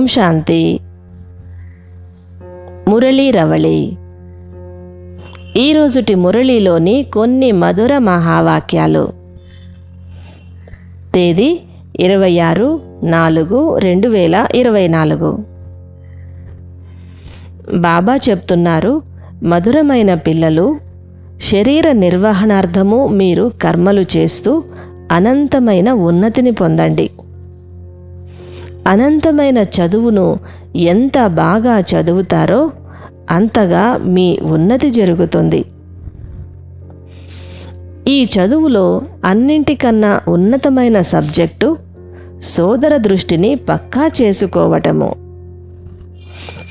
ఓం శాంతి. మురళీ రవళి. ఈరోజుటి మురళీలోని కొన్ని మధుర మహావాక్యాలు. తేదీ ఇరవై ఆరు నాలుగు రెండు వేల ఇరవై నాలుగు. బాబా చెప్తున్నారు మధురమైన పిల్లలు శరీర నిర్వహణార్థము మీరు కర్మలు చేస్తూ అనంతమైన ఉన్నతిని పొందండి. అనంతమైన చదువును ఎంత బాగా చదువుతారో అంతగా మీ ఉన్నతి జరుగుతుంది. ఈ చదువులో అన్నింటికన్నా ఉన్నతమైన సబ్జెక్టు సోదర దృష్టిని పక్కా చేసుకోవటము.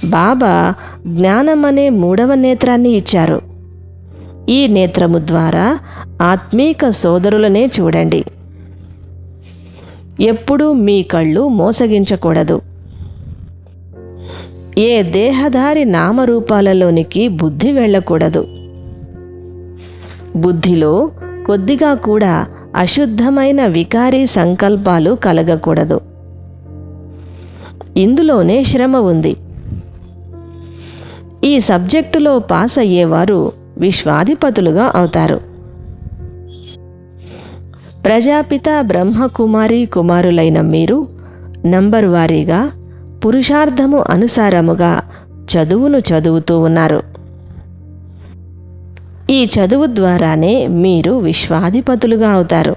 బాబా జ్ఞానమనే మూడవ నేత్రాన్ని ఇచ్చారు. ఈ నేత్రము ద్వారా ఆత్మీక సోదరులనే చూడండి. ఎప్పుడూ మీ కళ్ళు మోసగించకూడదు. ఏ దేహధారి నామరూపాలలోనికి బుద్ధి వెళ్ళకూడదు. బుద్ధిలో కొద్దిగా కూడా అశుద్ధమైన వికారీ సంకల్పాలు కలగకూడదు. ఇందులోనే శ్రమ ఉంది. ఈ సబ్జెక్టులో పాస్ అయ్యేవారు విశ్వాధిపతులుగా అవుతారు. ప్రజాపిత బ్రహ్మకుమారి కుమారులైన మీరు నంబర్ వారీగా పురుషార్థము అనుసారముగా చదువును చదువుతూ ఉన్నారు. ఈ చదువు ద్వారానే మీరు విశ్వాధిపతులుగా అవుతారు.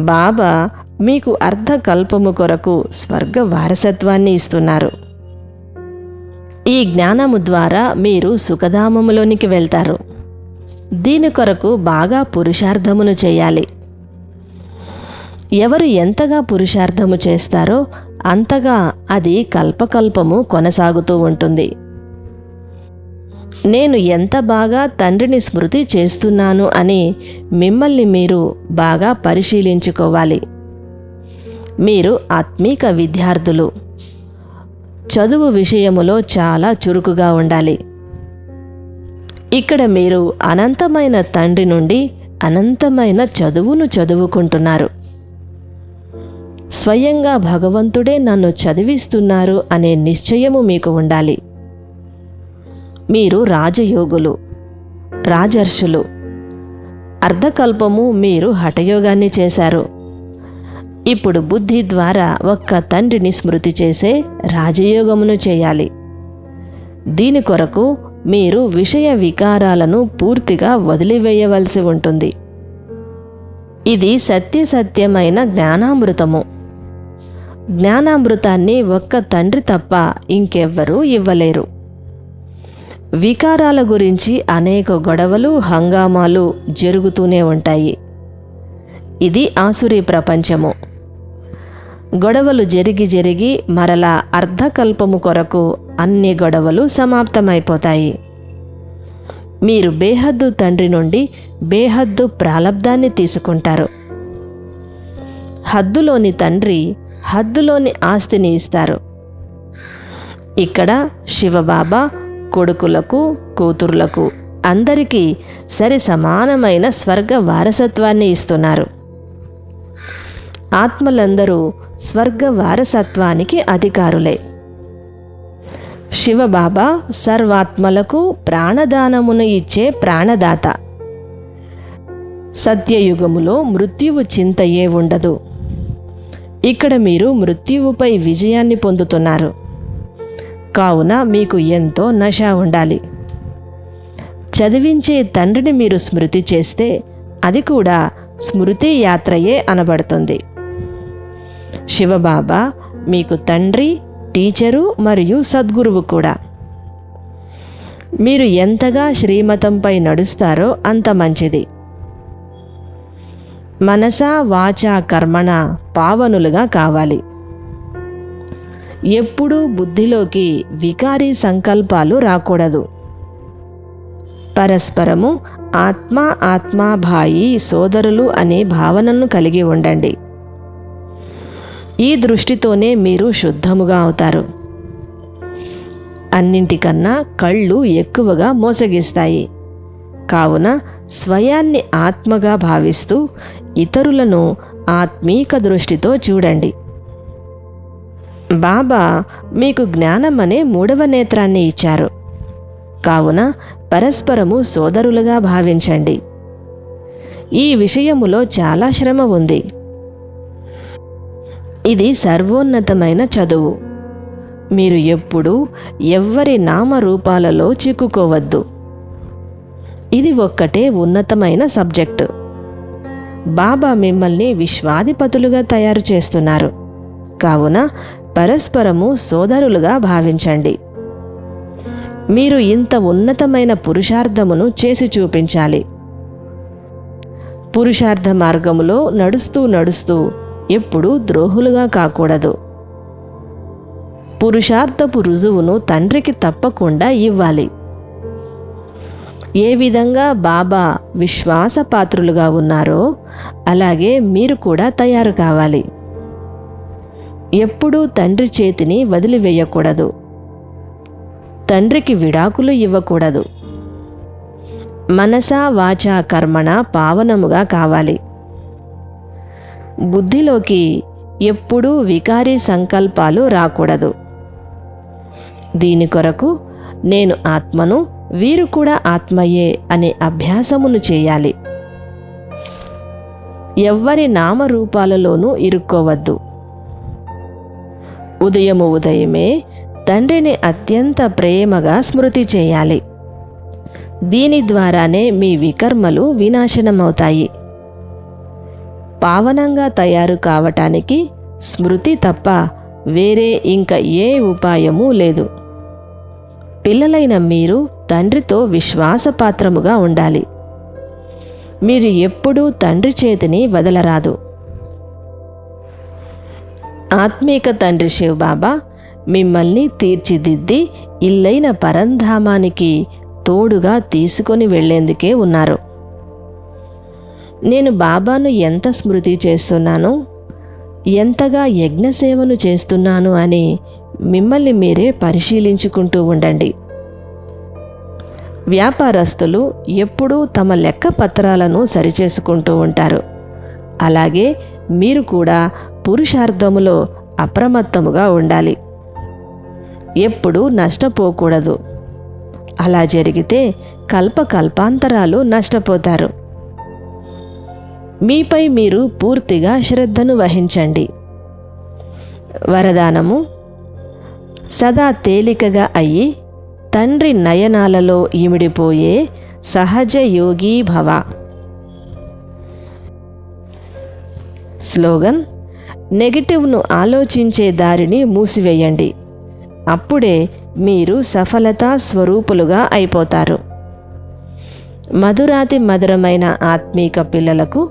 బాబా మీకు అర్ధకల్పము కొరకు స్వర్గ వారసత్వాన్ని ఇస్తున్నారు. ఈ జ్ఞానము ద్వారా మీరు సుఖధామములోనికి వెళ్తారు. దీని కొరకు బాగా పురుషార్థమును చేయాలి. ఎవరు ఎంతగా పురుషార్థము చేస్తారో అంతగా అది కల్పకల్పము కొనసాగుతూ ఉంటుంది. నేను ఎంత బాగా తండ్రిని స్మృతి చేస్తున్నాను అని మిమ్మల్ని మీరు బాగా పరిశీలించుకోవాలి. మీరు ఆత్మీక విద్యార్థులు. చదువు విషయములో చాలా చురుకుగా ఉండాలి. ఇక్కడ మీరు అనంతమైన తండ్రి నుండి అనంతమైన చదువును చదువుకుంటున్నారు. స్వయంగా భగవంతుడే నన్ను చదివిస్తున్నారు అనే నిశ్చయము మీకు ఉండాలి. మీరు రాజయోగులు రాజర్షులు. అర్ధకల్పము మీరు హఠయోగాన్ని చేశారు. ఇప్పుడు బుద్ధి ద్వారా ఒక్క తండ్రిని స్మృతి చేసే రాజయోగమును చేయాలి. దీని కొరకు మీరు విషయ వికారాలను పూర్తిగా వదిలివేయవలసి ఉంటుంది. ఇది సత్యసత్యమైన జ్ఞానామృతము. జ్ఞానామృతాన్ని ఒక్క తండ్రి తప్ప ఇంకెవ్వరూ ఇవ్వలేరు. వికారాల గురించి అనేక గొడవలు హంగామాలు జరుగుతూనే ఉంటాయి. ఇది ఆసురి ప్రపంచము. గొడవలు జరిగి జరిగి మరలా అర్ధకల్పము కొరకు అన్ని గొడవలు సమాప్తమైపోతాయి. మీరు బేహద్దు తండ్రి నుండి బేహద్దు ప్రాలబ్ధాన్ని తీసుకుంటారు. హద్దులోని తండ్రి హద్దులోని ఆస్తిని ఇస్తారు. ఇక్కడ శివబాబా కొడుకులకు కూతుర్లకు అందరికీ సరి సమానమైన స్వర్గ వారసత్వాన్ని ఇస్తున్నారు. ఆత్మలందరూ స్వర్గ వారసత్వానికి అధికారులే. శివబాబా సర్వాత్మలకు ప్రాణదానమును ఇచ్చే ప్రాణదాత. సత్యయుగములో మృత్యువు చింతయే ఉండదు. ఇక్కడ మీరు మృత్యువుపై విజయాన్ని పొందుతున్నారు. కావున మీకు ఎంతో నష ఉండాలి. చదివించే తండ్రిని మీరు స్మృతి చేస్తే అది కూడా స్మృతి యాత్రయే అనబడుతుంది. శివబాబా మీకు తండ్రి టీచరు మరియు సద్గురువు కూడా. మీరు ఎంతగా శ్రీమతంపై నడుస్తారో అంత మంచిది. మనసా వాచా కర్మణ పావనులుగా కావాలి. ఎప్పుడూ బుద్ధిలోకి వికారీ సంకల్పాలు రాకూడదు. పరస్పరము ఆత్మ ఆత్మాభాయి సోదరులు అనే భావనను కలిగి ఉండండి. ఈ దృష్టితోనే మీరు శుద్ధముగా అవుతారు. అన్నింటికన్నా కళ్ళు ఎక్కువగా మోసగిస్తాయి. కావున స్వయాన్ని ఆత్మగా భావిస్తూ ఇతరులను ఆత్మీక దృష్టితో చూడండి. బాబా మీకు జ్ఞానం అనే మూడవ నేత్రాన్ని ఇచ్చారు. కావున పరస్పరము సోదరులుగా భావించండి. ఈ విషయములో చాలా శ్రమ ఉంది. ఇది సర్వోన్నతమైన చదువు. మీరు ఎప్పుడూ ఎవ్వరి నామరూపాలలో చిక్కుకోవద్దు. ఇది ఒక్కటే ఉన్నతమైన సబ్జెక్టు. బాబా మిమ్మల్ని విశ్వాధిపతులుగా తయారు చేస్తున్నారు. కావున పరస్పరము సోదరులుగా భావించండి. మీరు ఇంత ఉన్నతమైన పురుషార్థమును చేసి చూపించాలి. పురుషార్థ మార్గములో నడుస్తూ నడుస్తూ ఎప్పుడూ ద్రోహులుగా కాకూడదు. పురుషార్థపు రుజువును తండ్రికి తప్పకుండా ఇవ్వాలి. ఏ విధంగా బాబా విశ్వాసపాత్రులుగా ఉన్నారో అలాగే మీరు కూడా తయారు కావాలి. ఎప్పుడూ తండ్రి చేతిని వదిలివేయకూడదు. తండ్రికి విడాకులు ఇవ్వకూడదు. మనసా వాచా కర్మణ పావనముగా కావాలి. బుద్ధిలోకి ఎప్పుడూ వికారీ సంకల్పాలు రాకూడదు. దీని కొరకు నేను ఆత్మను వీరు కూడా ఆత్మయే అనే అభ్యాసమును చేయాలి. ఎవ్వరి నామరూపాలలోనూ ఇరుక్కోవద్దు. ఉదయము ఉదయమే తండ్రిని అత్యంత ప్రేమగా స్మృతి చేయాలి. దీని ద్వారానే మీ వికర్మలు వినాశనమవుతాయి. పావనంగా తయారు కావటానికి స్మృతి తప్ప వేరే ఇంకా ఏ ఉపాయమూ లేదు. పిల్లలైన మీరు తండ్రితో విశ్వాసపాత్రముగా ఉండాలి. మీరు ఎప్పుడూ తండ్రి చేతిని వదలరాదు. ఆత్మీక తండ్రి శివబాబా మిమ్మల్ని తీర్చిదిద్ది ఇల్లైన పరంధామానికి తోడుగా తీసుకొని వెళ్ళేందుకే ఉన్నారు. నేను బాబాను ఎంత స్మృతి చేస్తున్నాను ఎంతగా యజ్ఞసేవను చేస్తున్నాను అని మిమ్మల్ని మీరే పరిశీలించుకుంటూ ఉండండి. వ్యాపారస్తులు ఎప్పుడూ తమ లెక్క పత్రాలను సరిచేసుకుంటూ ఉంటారు. అలాగే మీరు కూడా పురుషార్థములో అప్రమత్తముగా ఉండాలి. ఎప్పుడూ నష్టపోకూడదు. అలా జరిగితే కల్పకల్పాంతరాలు నష్టపోతారు. మీపై మీరు పూర్తిగా శ్రద్ధను వహించండి. వరదానము సదా తేలికగా అయ్యి తండ్రి నయనాలలో ఇమిడిపోయే సహజ భవ. స్లోగన్ నెగిటివ్ను ఆలోచించే దారిని మూసివేయండి. అప్పుడే మీరు సఫలతా స్వరూపులుగా అయిపోతారు. మధురాతి మధురమైన ఆత్మీక పిల్లలకు